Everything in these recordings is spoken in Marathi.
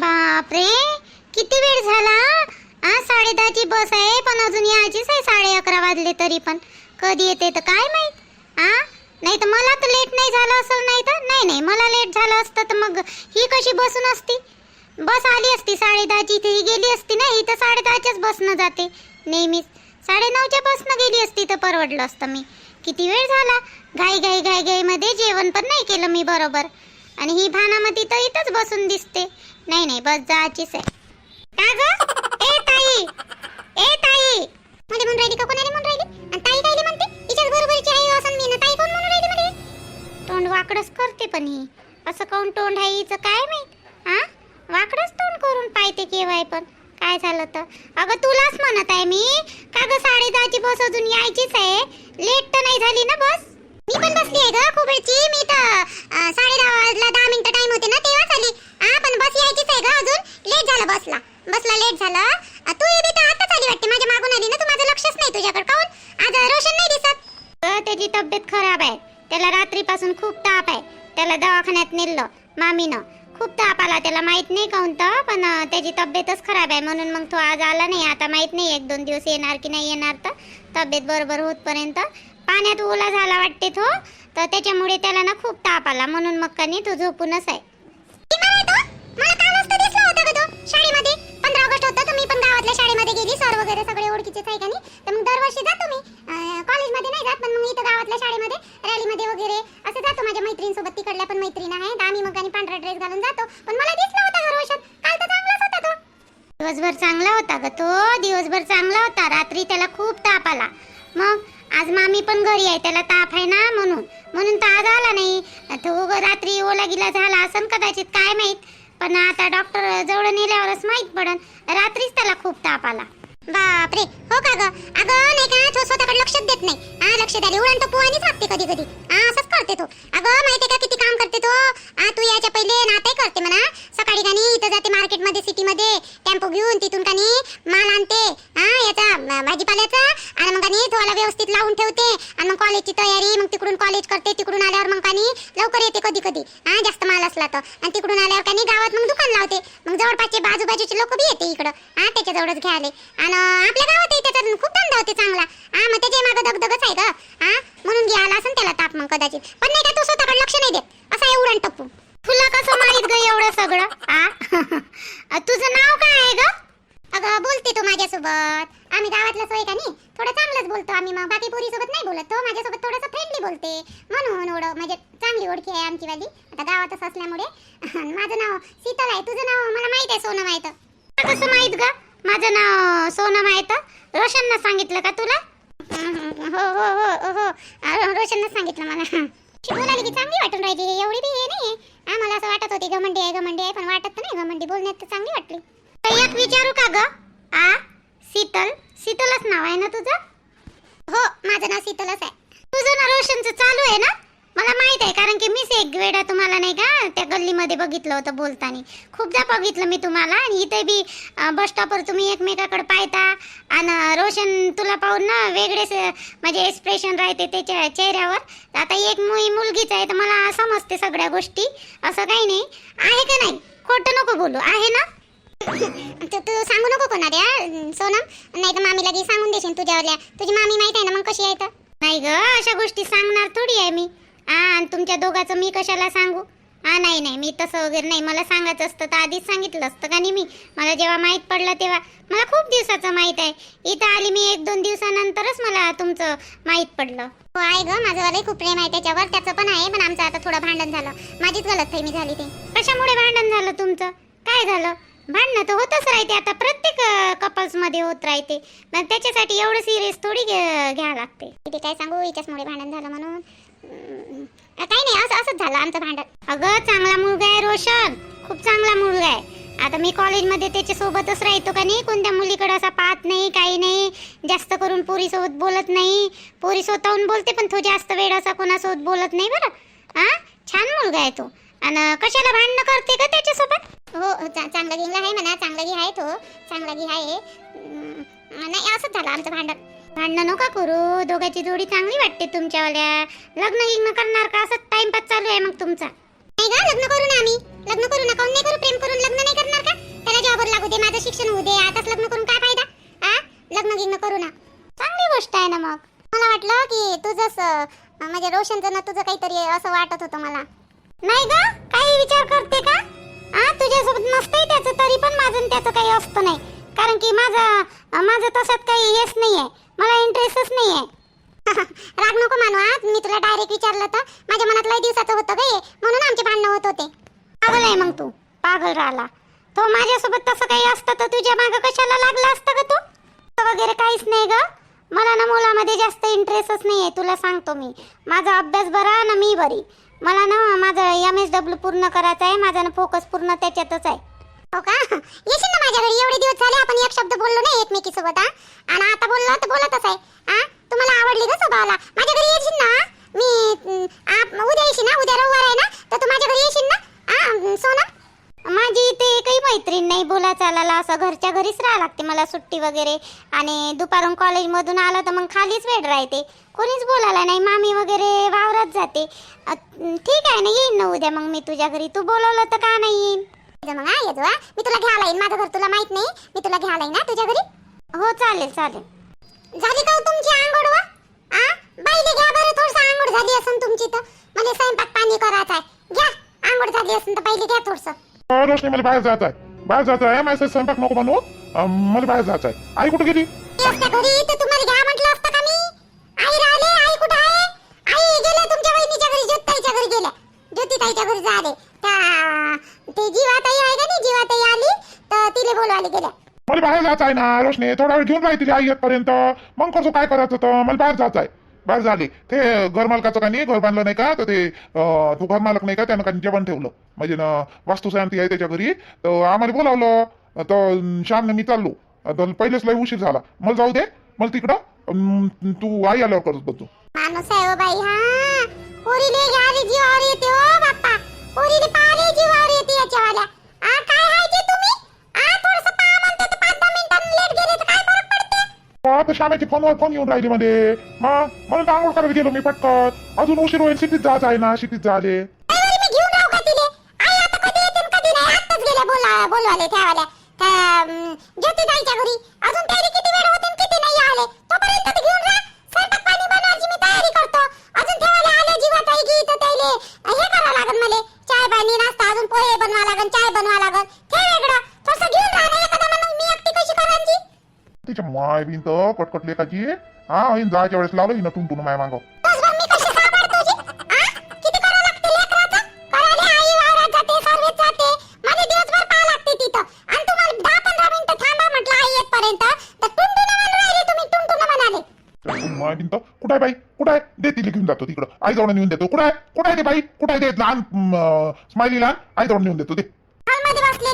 बापरे किती वेळ झाला? आज साडे दहाची बस आहे पण अजून यायचीच आहे साडे अकरा वाजले तरी पण. कधी येते तर काय माहीत? आ? नाही तर मला तर लेट नाही झालं असं नाही तर नाही नाही मला लेट झालं असतं तर मग ही कशी बसून असती? बस आली असती साडे दहाची इथे ही गेली असती ना ही तर साडे दहाच्याच बसनं जाते. नेहमीच. साडे नऊच्या बसनं गेली असती तर परवडलं असतं मी. किती वेळ झाला? घाई घाई घाई घाईमध्ये जेवण पण नाही केलं मी बरोबर. आणि ही भानामती तर इथंच बसून दिसते. नाही नाही बस जायचीच आहे. का ग? रोशन नाही दिसत. त्याची तब्येत खराब आहे. त्याला रात्रीपासून खूप ताप आहे. त्याला दवाखान्यात नेलं मामीनं. खूप ताप आला. त्याला माहीत नाही काऊन तर पण त्याची तब्येतच खराब आहे. म्हणून मग तो आज आला नाही. आता माहीत नाही एक दोन दिवस येणार की नाही येणार तर. तब्येत बरोबर होतपर्यंत. पाण्यात ओला झाला वाटते तो. तर त्याच्यामुळे त्याला ना खूप ताप आला. म्हणून मग कनी तो झोपूनच आहे. शाळेमध्ये? पंधरा ऑगस्ट होतं. तुम्ही मी पण गावातल्या शाळेमध्ये गेली. सर वगैरे सगळे ओळखीचे आहे का नाही? तर मग दरवर्षी जा तुम्ही अं, कॉलेजमध्ये नाही जात पण आपल्या शाळेमध्ये रॅलीमध्ये वगैरे. असं जातो माझ्या मैत्रिणीसोबत तिकडल्या पण मैत्रीण आहे आम्ही मग आणि पांढरा ड्रेस घालून जातो. पण मला दिसला होता ग रोशन काल तर चांगलाच होता तो. दिवसभर चांगला होता ग तो. दिवसभर चांगला होता. रात्री त्याला खूप ताप आला. मग आज मामी पण घरी आहे. त्याला ताप आहे ना म्हणून. म्हणून तर आज आला नाही. तो रात्री ओला गिला झाला असं कदाचित काय माहीत. पण आता डॉक्टर जवळ नेल्यावरच माहीत पडन. रात्रीच त्याला खूप ताप आला. बापरे. हो का ग? अगं नाही का तो स्वतःकडे लक्षच देत नाही. हा लक्ष द्यायला उडण तो पोहानीच वागते कधी कधी हा असंच करते तो. अगं माहितीये का किती काम करते तो? हा तू याच्या पहिले नाते करते म्हणा. सकाळी कानी इथं जाते मार्केटमध्ये सिटीमध्ये. टेम्पो घेऊन तिथून कानी माल आणते. हा याचा भाजीपाल्याचा. आणि मग कानी थोडा व्यवस्थित लावून कॉलेजची तयारी मग तिकडून कॉलेज करते तिकडून आल्यावर मग पाणी लवकर येते कधी कधी. हा जास्त माल असला तर. आणि तिकडून आल्यावर काही गावात मग दुकान लावते. मग जवळपासचे बाजूबाजूचे लोक बी येते इकडं. हा त्याच्या जवळच घ्यायले. आणि आपल्या गावात त्याचा खूप धंदा होते चांगला. हा मग त्याच्या मागं दगदगच आहे का हा म्हणून घ्यायला असेल त्याला ताप मग कदाचित. पण नाही का तू स्वतःकडे लक्ष नाही देत? असा एवढा टप्पू. तुला कसं माहीत ग एवढं सगळं? हा तुझं नाव काय आहे ग? बोलते तो माझ्यासोबत. आम्ही गावातला सोय का नाही? थोडं चांगलंच बोलतो आम्ही मग. बाकी पोरीसोबत नाही बोलत तो. माझ्यासोबत थोडंसं फ्रेंडली बोलते. म्हणून ओढ म्हणजे चांगली ओळखी आहे आमची वाली. आता गावातच असल्यामुळे. माझं नाव शीतल आहे. तुझं नाव मला माहीत आहे सोनं माहीत कसं माहीत ग? माझं नाव सोनं माहीत रोशननं सांगितलं का तुला? हो हो हो हो. रोशननं सांगितलं मला. बोलाली की चांगली वाटून राहिली. एवढी बी हे नाही आम्हाला असं वाटत होती घमंडी आहे घमंडी आहे पण वाटत नाही. घमंडी बोलण्यात तर चांगली वाटली. एक विचारू का ग? आ? शीतल? शीतलच नाव आहे ना तुझं? हो माझं नाव शीतलच आहे. तुझं ना रोशनचं चालू आहे ना? मला माहीत आहे कारण की मीच एक वेळा तुम्हाला नाही का त्या गल्लीमध्ये बघितलं होतं बोलताना. खूपदा बघितलं मी तुम्हाला आणि इथे बी बस स्टॉपवर तुम्ही एकमेकाकडे पाहता. आणि रोशन तुला पाहून ना वेगळेच म्हणजे एक्सप्रेशन राहते त्याच्या चेहऱ्यावर. तर आता एक मुई मुलगीच आहे तर मला समजते सगळ्या गोष्टी. असं काही नाही. आहे का नाही? खोटं नको बोलू. आहे ना? सांगू नको कोणाला सोनम? नाही तर मामीला की सांगून देशील तुझ्यावल्या तुझी मामी माहीत आहे ना मग कशी आहे तर? नाही ग अशा गोष्टी सांगणार थोडी आहे मी. आणि तुमच्या दोघाचं मी कशाला सांगू? हा नाही नाही मी तसं वगैरे नाही. मला सांगायचं असतं तर आधीच सांगितलं असतं का नाही मी? मला जेव्हा माहीत पडलं तेव्हा. मला खूप दिवसाचं माहीत आहे. इथं आली मी एक दोन दिवसानंतरच मला तुमचं माहीत पडलं. हो आहे ग. माझं वालंही खूप प्रेम आहे. त्याच्यावर त्याचं पण आहे पण आमचं आता थोडं भांडण झालं. माझीच गलत मी झाली ते. कशामुळे भांडण झालं तुमचं? काय झालं? भांडणं तर होतच राहते. आता प्रत्येक कपल्समध्ये होत राहते. मग त्याच्यासाठी एवढं सिरियस थोडी घ्या घ्यावं लागते. ते काय सांगू? हिच्याचमुळे भांडण झालं म्हणून. काही नाही. असं असंच झालं आमचं भांडण. अगं चांगला मुलगा आहे रोशन. खूप चांगला मुलगा आहे. आता मी कॉलेजमध्ये त्याच्या सोबतच राहतो का नाही? कोणत्या मुलीकडे असा पाहत नाही काही नाही. जास्त करून पोरीसोबत बोलत नाही. पोरी स्वतःहून बोलते पण तो जास्त वेळ असा कोणासोबत बोलत नाही बरं. हां छान मुलगा आहे तो. आणि कशाला भांडणं करते का त्याच्यासोबत? हो हो चांगला गिंगला आहे म्हणा चांगला गी आहे तो चांगला गी आहे. नाही असंच झालं आमचं भांडण. भांडणं नका करू दोघांची जोडी चांगली वाटते तुमच्यावाल्या. लग्न गिग्न करणार का? असं टाइमपास चालू आहे मग तुमचा. नाही का लग्न करू ना आम्ही. लग्न करू ना काऊन नाही करू? प्रेम करून लग्न नाही करणार का? त्याला जॉबवर लागू दे माझं शिक्षण होऊ दे आताच लग्न करून काय फायदा? आ? लग्न गिग्न करू ना. चांगली गोष्ट आहे ना मग. मला वाटलं की तुझंच म्हणजे रोशनचं ना तुझं काहीतरी असं वाटत होतं मला. नाही ग? काही विचार करते का? हा तुझ्यासोबत नसतंय त्याचं तरी पण माझं त्याचं काही असतं नाही. कारण की माझं माझं तसंच काही येस नाही आहे मला इंटरेस्टच नाही आहे राग नको मानू आज मी तुला डायरेक्ट विचारलं तर माझ्या मनात लय दिवसाचं होतं गे हे, म्हणून आमचे भांडणं होत होते. पागल आहे मग तू. पागल राहिला. तो माझ्यासोबत तसं काही असतं तर तुझ्या मागं कशाला लागला असतं का तू? वगैरे काहीच नाही ग. मला ना मुलामध्ये जास्त इंटरेस्टच नाही आहे तुला सांगतो मी. माझा अभ्यास बरा ना मी बरी. मला ना माझं एम एस डब्ल्यू पूर्ण करायचं आहे. माझा ना फोकस पूर्ण त्याच्यातच आहे. हो का? येशील ना माझ्या घरी? एवढे दिवस झाले आपण एक शब्द बोललो नाही एकमेकीसोबत हा? आणि आता बोललो तर बोलतच आहे हा? तुम्हाला आवडली का स्वभावाला? माझ्या घरी येशील ना? मी आप- उद्या येशील ना? उद्या रविवार आहे ना? तर तू माझ्या घरी येशील ना? हा सोना? माझी इथे काही मैत्रीण नाही बोला चालायला असं घरच्या घरीच राहा लागते मला सुट्टी वगैरे. आणि दुपारून कॉलेजमधून आलं तर मग खालीच वेळ राहते. कोणीच बोलायला नाही. मामी वगैरे वावरात जाते. ठीक आहे ना येईन ना उद्या मग मी तुझ्या घरी. तू बोलवलं तर का नाही? येईन येतो मग हा येतो हा? मी तुला घ्यायला येईन माझं घर तुला माहीत नाही. मी तुला घ्यायला येईन ना तुझ्या घरी? हो चालेल चालेल. झाली का हो तुमची आंघोळ वा? आ? बाईले घ्या बरं थोडस आंघोळ झाली असेल तुमची तर. मला स्वयंपाक पाणी करायचं आहे. घ्या आंघोळ झाली असेल तर पहिले घ्या थोडस. अ, रोशनी मला बाहेर जायचं आहे. बाहेर जायचं आहे माझ्या स्वयंपाक नको बनवू. अ, मला बाहेर जायचं आहे. आई कुठे गेली? असत्या घरी. तर तुम्हाला घ्या म्हटलं असतं का मी आई राहिले आई कुठं आहे आई गेल्या तुमच्या वहिनीच्या घरी ज्योताईच्या घरी गेल्या ज्योतिताईच्या घरी झाले ते जीवाताई आहे का नाही जीवाताई आली तर तिले बोलवायला गेल्या. मला बाहेर जायचं आहे ना रोशनी थोडा वेळ घेऊन राहते आई येतपर्यंत. मग कसं काय करायचं तर मला बाहेर जायचं आहे. बाहेर झाले. ते घर मालकाचं का नाही घर बांधलं नाही का? तर ते तो घर मालक नाही का त्यानं का जेवण ठेवलं. म्हणजे ना वास्तुशांती आहे त्याच्या घरी. तर आम्हाला बोलावलं. तर श्यामने मी चाललो. तर पहिलेच लय उशीर झाला. मला जाऊ दे. मला तिकडं तू आई आल्यावर करत बघतो माणूस आहे हो बाई हा. पोरीले घ्याले जीवावर येते हो पोरीले पाले जीवावर येते याच्यावाल्या. आ काय हायचे तुम्ही? आ थोडस पहा म्हणते तर पाच दहा मिनिटांनी लेट गेले तर काय फरक पडते? आता श्यामाची फोनवर फोन येऊन राहिली मध्ये मग म्हणून तर आंघोळ करायला गेलो मी पटकन. अजून उशीर होईल सिटीत जायचं आहे ना सिटीत झाले? आई मी घेऊन राहू का तिले? आई आता कधी येते कधी नाही? आत्ताच गेल्या बोला बोलवाले त्यावाल्या त्या अं, ज्योतिताईच्या घरी. अजून तयारी किती वेळ होते आणि किती नाही आले तोपर्यंत तर घेऊन राहा स्वयंपाक पाणी बनवायची मी तयारी करतो अजून ठेवायला आले जीवाताई की तर त्याले हे करावं लागन मले चाय पाणी नाश्ता अजून पोहे बनवा लागन चाय बनवा लागन ते वेगळं थोडंसं घेऊन राहा ना एखादा मग मी एकटी कशी करायची तिच्या माय बिन तर कटकट लेखाची हा हिन जायच्या वेळेस लावलं हिनं टुनटुन माय मागं दिवसभर मी कशी सापडतो जी? आ? किती करावं लागते लेकराचं? करायला आई वावरात जाते, सर्वेत जाते. मला दिवसभर पाहावं लागते तिथं. आणि तुम्हाला दहा पंधरा मिनिटं थांबा म्हटलं आई येतपर्यंत. तर टुनटुनं म्हणून राहिले तुम्ही, टुनटुनं म्हणाले. माय बिन तर कुठं आहे बाई? कुठं आहे? दे तिला घेऊन जातो तिकडं. आई जवळ नेऊन देतो. कुठं आहे? कुठं आहे ते बाई? कुठं आहे ते लहान स्माइली लहान आई जवळ नेऊन देतो दे.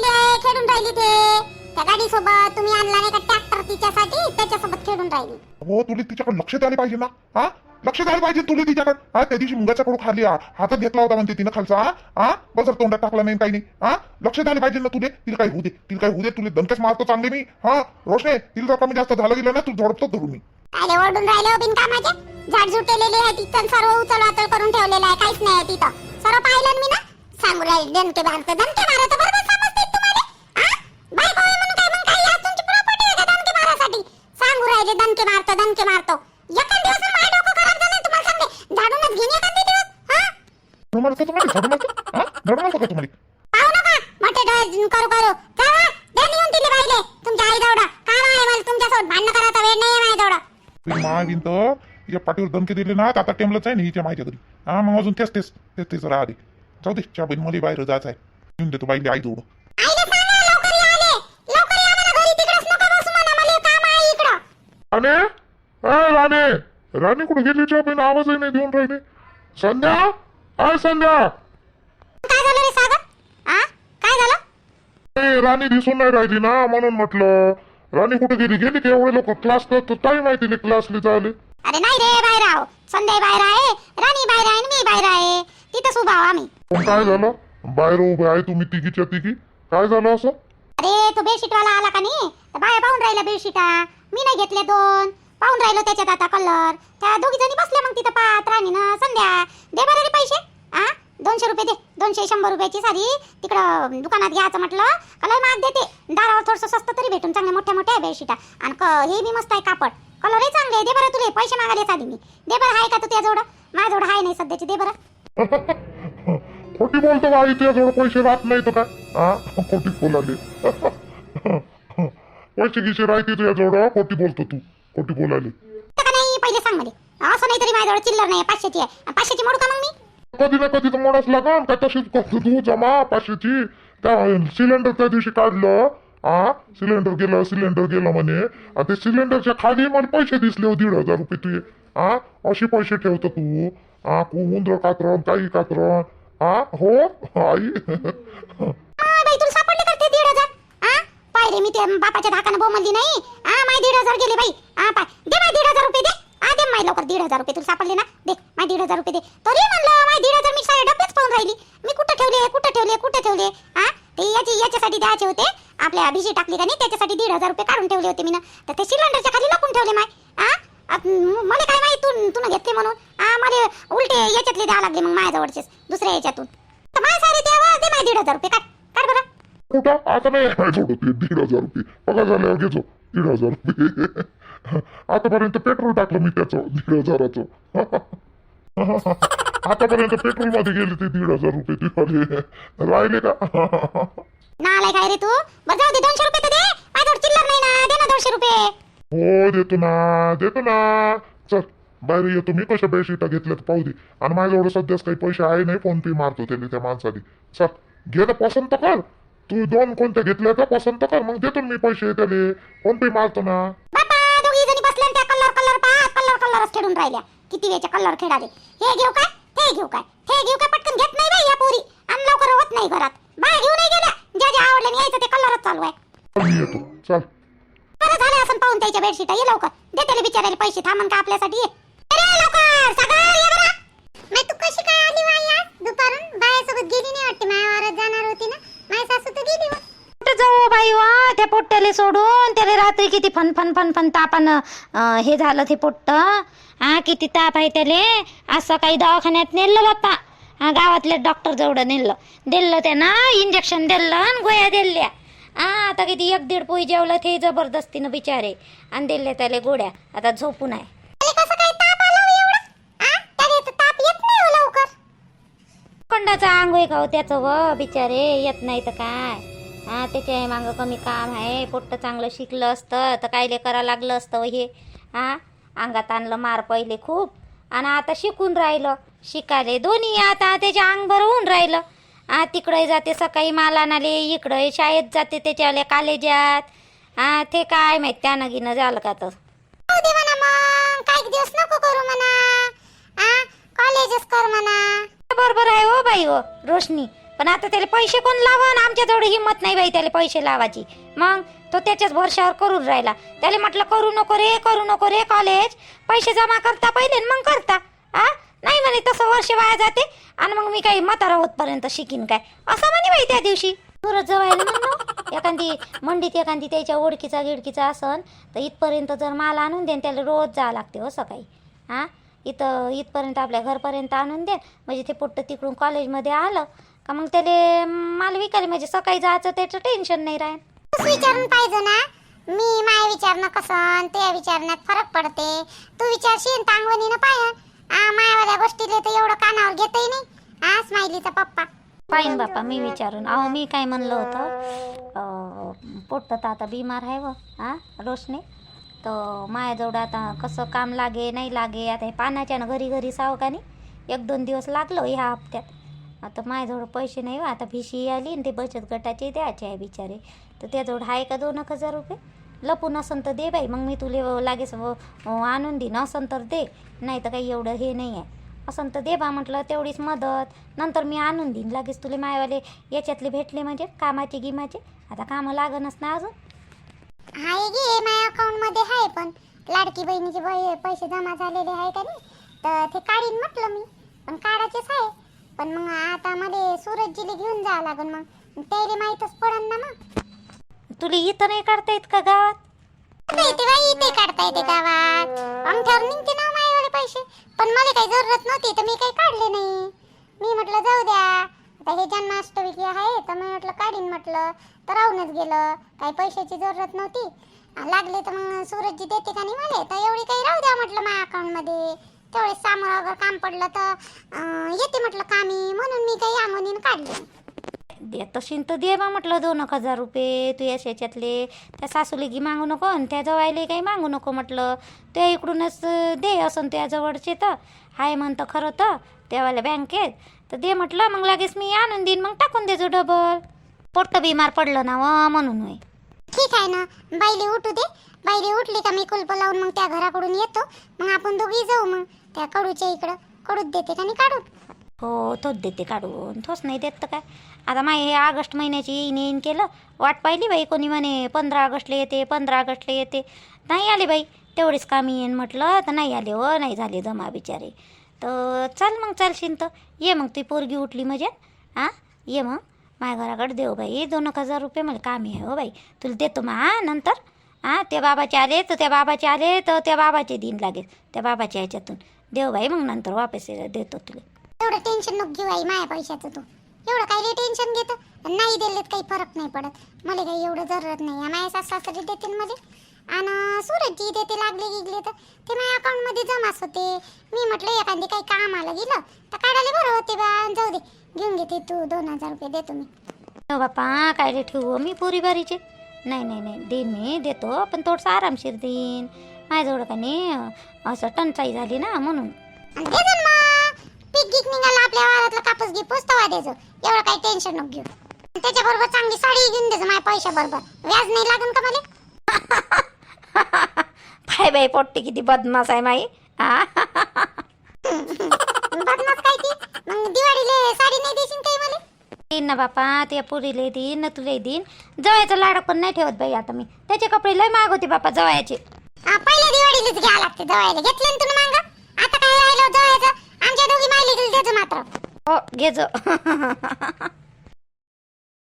आहे, खेळून राहिली ते. त्या गाडीसोबत तुम्ही आणला नाही का ट्रॅक्टर तिच्यासाठी? त्याच्यासोबत खेळून राहिली. हो तुला तिच्याकडे लक्ष द्यायला पाहिजे ना हा? लक्ष द्यायला पाहिजे तुला तिच्याकडे? हा त्या दिवशी मुंगाचा कडू खाली हा, हातात घेतला होता म्हणते तिनं खालचा हा? हा? बस तोंडात टाकला नाही काही नाही हा? लक्ष द्यायला पाहिजे ना तुले? तिला काय होऊ दे तिला काय होऊ दे तुला दणकेच मारतो चांगले मी हा? रोशने तिला जर कमी जास्त झालं गेलं ना तू झोडपतो धरून मी. आले ओरडून राहिले हो बिनकामाचे. झाड झुटलेले आहे तिथं सर्व उचल वाचल करून ठेवलेलं आहे काहीच नाही आहे तिथं. सर्व पाहिलं ना मी ना? सांगू राहिले दणके मारत दणके मारत बरोबर समजते तुम्हाला आ? बायको आहे म्हणून काय मग काही आज तुमची प्रॉपर्टी आहे का दणके मारासाठी सांगू राहिले दणके मारतो दणके मारतो. एखाद दिवस माझं डोकं खराब झालं तुम्हाला सांगते झाडूनच घेईन एखाद दिवस हा? धरून मारतो तुम्हाला धरून मारतो हा? धरून मारतो का तुम्हाला? पाहू नका मोठे डोळे करू करू. काय द्या निघून दिले पाहिले तुमच्या आई दौडा काम आहे मला तुमच्यासोबत भांडणं करायचा वेळ नाही आहे माझ्या दौडा तुझी माय बिन तर तिच्या पाठीवर दणके दिले ना तर आता टेमलंच आहे ना हिच्या मायच्या घरी हा मग अजून तेच तेच तेच तेच राहा दे. जाऊ दे च्या बहीण मला बाहेर जायचं आहे येऊन देतो बाईले आई जोड आईला सांगा लवकर या आले लवकर या मला घरी तिकडेच नका बसू म्हणा मला काम आहे इकडं राणे? अय राणे! राणे कुठे गेली च्या बहीण आवाजही नाही देऊन राहिली. संध्या? अय संध्या! काय झालं रे सागर? आ? काय झालं? ए, राणी दिसून नाही राहिली ना म्हणून म्हटलं. राणी कुठे गेली? गेली की एवढे लोक? क्लास करतो काय माहिती क्लासला चालले अरे नाही रे बाहेर आहो. संध्या बाहेर आहे राणी बाहेर आहे आणि मी बाहेर आहे. तिथंच उभा आहो आम्ही. पण काय झालं? बाहेर उभे आहे तुम्ही तिघीच्या तिघी. काय झालं असं? अरे तो बेडशीटवाला आला का नाही? तर बाया पाहून राहिला बेडशीटा. मी नाही घेतले दोन. पाहून राहिलो त्याच्यात आता कलर त्या दोघी जणी बसल्या मग तिथं पाहत राणीनं संध्या. दे बरं रे पैसे. आ? दोनशे रुपये दे. दोनशे शंभर रुपयाची साडी तिकडं दुकानात घ्यायचं म्हटलं. कलर महाग देते. दारावर थोडंसं स्वस्त तरी भेटून चांगल्या मोठ्या मोठ्या बेडशीटा. आणि क हे बी मस्त आहे कापड. कलरही चांगले दे बरं तुले. पैसे मागायला साडी मी. दे बरं आहे का तू त्याजवळ? माझ्याजवळ आहे नाही सध्याची. दे बरं. खोटी बोलतो का तुझ्याजवळ पैसे राहत नाही तर काय हा खोटी बोलाली. पैसे गिसे राहते तुझ्याजवळ खोटी बोलतो तू. खोटी बोलाली तर का नाही पहिले सांग मला. असं नाही तरी माझ्याजवळ चिल्लर नाही पाचशेची आहे. पाचशेची मोडू का मग मी? कधी ना कधी तर मोडाच लागन का तशीच करतो तू जमा पाचशेची. त्या सिलेंडर त्या दिवशी काढलं हा सिलेंडर गेलं सिलेंडर गेलं म्हणे. आणि ते सिलेंडरच्या खाली मला पैसे दिसले हो दीड हजार रुपये तुझे हा असे पैसे ठेवतो तू. हा उंदर कातरण काही कातरण हा हो? आई आ, बाई तुला सापडले का ते दीड हजार आ पाय रे मी ते बापाच्या धाकानं बोमलली नाही? हा माय दीड हजार गेले बाई. हा पाय. दे माय दीड हजार रुपये दे. आ दे माय लवकर दीड हजार रुपये. तुला सापडले ना? दे माय दीड हजार रुपये दे. तरी म्हणलं माय दीड हजार मी सारे डब्बेच पाहून राहिली. मी कुठं ठेवले कुठं ठेवले कुठं ठेवले? हा ते याची याच्यासाठी द्यायचे होते. आपल्या भिशी टाकली का नाही त्याच्यासाठी दीड हजार रुपये काढून ठेवले होते मी ना तर ते सिलेंडरच्या खाली लपून ठेवले माय. हा मला काय माहीत तू तू घेतले म्हणून? आ मला उलटे याच्यातले द्यावं लागले मग माझ्याजवळचेच दुसऱ्या याच्यातून. तर माय सारे दे माय दीड हजार रुपये काढ. काढ बरं. कुठं? आता नाही. जोडतो ते दीड हजार रुपये. पगार झाल्यावर घेतो दीड हजार रुपये. आतापर्यंत पेट्रोल टाकलं मी त्याचं. दीड हजाराचं. आतापर्यंत पेट्रोलमध्ये गेले ते दीड हजार रुपये तुझे राहिले का? नालाय काय रे तू. बरं जाऊ दे दोनशे रुपये तर दे. माझ्यावर चिल्लर नाही ना. दे ना दोनशे रुपये. हो देतो ना. देतो ना. चल बाहेर येतो मी. कशा बेडशीटा घेतल्यात पाहू दे. आणि माझ्याजवळ सध्याच काही पैसे आहे नाही. फोन पे मारतो त्याने त्या माणसाने. चल घे पसंत कर. तू दोन कोणत्या घेतल्या का पसंत कर? मग देतो ना मी पैसे त्याले. फोन पे मारतो ना. बापा दोघी जणी बसल्या आणि त्या कलर कलर कलर कलरच खेळून राहिल्या. किती वेळचे कलर खेळाले. हे घेऊ काय? ते घेऊ काय? ते घेऊ काय? पटकन घेत नाही बाई या पोरी. आणि लवकर होत नाही घरात. बाय घेऊ नाही गेल्या. ज्या ज्या आवडल्या यायचं ते कलरच चालू आहे. चल मी येतो. चल. बरं झालं असं पाहून त्याच्या बेडशीट ये लवकर. दे त्याला बिचारायला पैसे. थांबन का आपल्यासाठी. ये. लवकर. सागर ये बरं. मी तू कशी काय आली दुपारून? बायासोबत गेली नाही वाटते? मायावरच जाणार होती ना. माझी सासू तर गेली कुठं जाऊ हो बाई वा त्या पोट्ट्याला सोडून त्याला रात्री किती फन फन फन फन तापानं अं, हे झालं ते पोट्ट. हा किती ताप आहे त्याले. आज सकाळी दवाखान्यात नेलं बाप्पा. हा गावातल्या डॉक्टर जवळ नेलं. दिलं त्यानं इंजेक्शन दिलं आणि गोळ्या दिल्या. हा आता किती एक दीड पोई जेवलं ते जबरदस्तीनं बिचारे. आणि दिले त्याला गोळ्या. आता झोपून आहे त्याला कसं काय ताप आला हो एवढा आ त्याला तर ताप येत नाही हो लवकर कंडाचा अंग होय का हो त्याचं व बिचारे? येत नाही तर काय? हा त्याच्या मागं कमी काम आहे. पोट्ट चांगलं शिकलं असतं तर कायले करा लागलं असतं व हे? हा अंगात आणलं मार पहिले खूप. आणि आता शिकून राहिलं. शिकाले दोन्ही. आता त्याच्या अंग भरवून होऊन राहिलं. हा तिकडे जाते सकाळी मालानाले आणाले शाळेत जाते त्याच्यावाले कॉलेजात. हा ते काय माहीत त्यानं गिनं झालं का तर? दिवस नको करू म्हणा. कॉलेजच कर म्हणा. बरोबर आहे हो बाई हो रोशनी. पण आता त्याला पैसे कोण लावा आमच्याजवळ हिंमत नाही बाई त्याला पैसे लावायची. मग तो त्याच्याच भरशावर करून राहिला. त्याला म्हटलं करू नको रे करू नको रे कॉलेज पैसे जमा करता पहिले न मग करता. आ? नाही म्हणे तसं वर्ष वाया जाते आणि मग मी काही म्हातारा होतपर्यंत शिकीन काय. असं म्हणे बाई त्या दिवशी. सुरत जवळ एखादी मंडीत एखादी त्याच्या ओळखीचा गिडकीचा असन तर इथपर्यंत जर माल आणून देन त्याला रोज जावं लागते हो सकाळी. हां इथं इथपर्यंत आपल्या घरपर्यंत आणून दे म्हणजे ते पोट्ट तिकडून कॉलेजमध्ये आलं का मग त्याला माल विकायला म्हणजे सकाळी जायचं त्याचं टेन्शन नाही राहील विचारून पाहिजे ना. मी माय विचारणं कसं ते विचारण्यात फरक पडते. तू विचारशील तांगवणीनं पाय आ मायावाल्या गोष्टीले तर एवढं कानावर घेतही नाही. आ स्माइलीचा पप्पा. पाहिन बापा मी विचारून. अहो मी काय म्हणलं होतं तर आता बिमार आहे व हा रोशने. तर माझ्याजवळ आता कसं काम लागे नाही लागे आता हे पाण्याच्यानं घरी घरी सावकानी एक दोन दिवस लागलो ह्या हप्त्यात. आता माझ्याजवळ पैसे नाही व आता भिशी आली आणि ते बचत गटाचे द्यायचे आहे बिचारे. तर त्याजवळ आहे का दोन एक हजार रुपये? लपून असन तर दे बाई मग मी तुले लागेच आणून देईन. असन तर दे नाही तर काही एवढं हे नाही आहे. असं तर दे बा म्हटलं तेवढीच मदत. नंतर मी आणून देईन. लगेच तुले मायवाले याच्यातले भेटले म्हणजे कामाचे गिमाचे. आता कामं लागनच ना अजून. आहे पण लाडकी बहिणीचे पैसे जमा झालेले आहे का नाही तर ते काढीन म्हटलं मी. पण काढायचेच आहे. पण मग आता मला सूरजजीला घेऊन जावं लागेल मग. त्याला माहीतच पडन ना मग. तुला इथं नाही काढता येत का गावात? बाई इथे काढता येते गावात. अंगठ्यावर निघते ना माझ्यावाले पैसे. पण मला काही जरूरत नव्हती तर मी काही काढले नाही. मी म्हटलं जाऊ द्या. आता हे जन्माष्टमी की आहे तर मी म्हटलं काढीन म्हटलं. तर राहूनच गेलं. काही पैशाची जरूरत नव्हती. लागले तर मग सूरजजी देते का नाही मला? तर एवढी काही राहू द्या म्हटलं माझ्या अकाउंटमध्ये तेवढे सामोर वगैरे काम पडलं तर येते म्हटलं कामी. म्हणून मी काही अंगोनीनं काढली देत असेल तर दे बा म्हटलं दोन एक हजार रुपये. तू या याच्यातले त्या सासूले की मागू नको आणि त्या जवायले काही मागू नको म्हटलं. त्या इकडूनच दे असं त्या जवळचे तर. हाय म्हणतं खरं तर. त्यावाल्या बँकेत तर दे म्हटलं मग लगेच मी आणून देईन. मग टाकून देजो डबल पोट्ट बिमार पडलं ना व म्हणून होय. ठीक आहे ना. बाईले उठू दे. बाईले उठली का मी कुलप लावून मग त्या घराकडून येतो. मग आपण दोघी जाऊ मग. त्या कडूच्या इकडं. कडूच देते का नाही काढून? हो तोच देते काढून. तोच नाही देत तर काय? आता माय हे ऑगस्ट महिन्याची येईन येईन केलं. वाट पाहिली बाई कोणी म्हणे पंधरा ऑगस्टला येते पंधरा ऑगस्टला येते. नाही आले बाई. तेवढीच कामी येईन म्हटलं तर नाही आले हो नाही झाले जमा बिचारे. तर चल मग चालशील तर ये मग ती पोरगी उठली म्हणजे. हां? ये मग. माझ्या घराकडे देऊ बाई दोन एक हजार रुपये मला कामी आहे हो बाई. तुला देतो मग हां नंतर? हां त्या बाबाचे आले तर त्या बाबाचे आले तर त्या बाबाचे दिन लागेल त्या बाबाच्या ह्याच्यातून देऊ बाई मग नंतर वापस देतो तुला. एवढं टेन्शन नको घेऊ आई माझ्या पैशाचं तू. एवढं काही टेन्शन घेतं. नाही दिलेत काही फरक नाही पडत. मला काही एवढं जरूरत नाही. आहे माझ्या सासरी देतील मध्ये आणि सूरजजी देते लागले गिगले तर ते माझ्या अकाउंटमध्ये जमाच होते. मी म्हटलं एखादी काही कामाला गेलं तर काढायला बरं होते बा. जाऊ दे घेऊन घेते तू. दोन हजार रुपये देतो मी. हो बापा काय रे ठेवू? मी पुरी बारीचे. नाही नाही नाही. देईन मी देतो. पण थोडंसं आरामशीर देईन. माझ्याजवळ का नाही असं टंचाई झाली ना म्हणून. आणि दे जा मग पीक गीक निघाला आपल्या वावरातला कापूस घे पुस्तवा द्यायचं एवढं काही टेन्शन नको घेऊ. त्याच्याबरोबर चांगली साडी घेऊन द्यायचं माझ्या पैशाबरोबर. व्याज नाही लागून का मला? पाय बाई पोट्टी किती बदमाश आहे माई. हा बदमाश काय ती? मग दिवाळीला साडी नाही देशील काही मला? देईन ना बापा त्या पुरीले देईन ना तुला देईन. जवळचं लाडक पण नाही ठेवत बाई आता मी. त्याचे कपडे लय माग होते बापा जवळचे. हा, पहिल्या दिवाळीलाच घ्या लागते जवायला घेतलं ना तुम्ही मांग? आता काय राहिलं जवायचं आमच्या दोघी मायली देतो मात्र. हो घे जो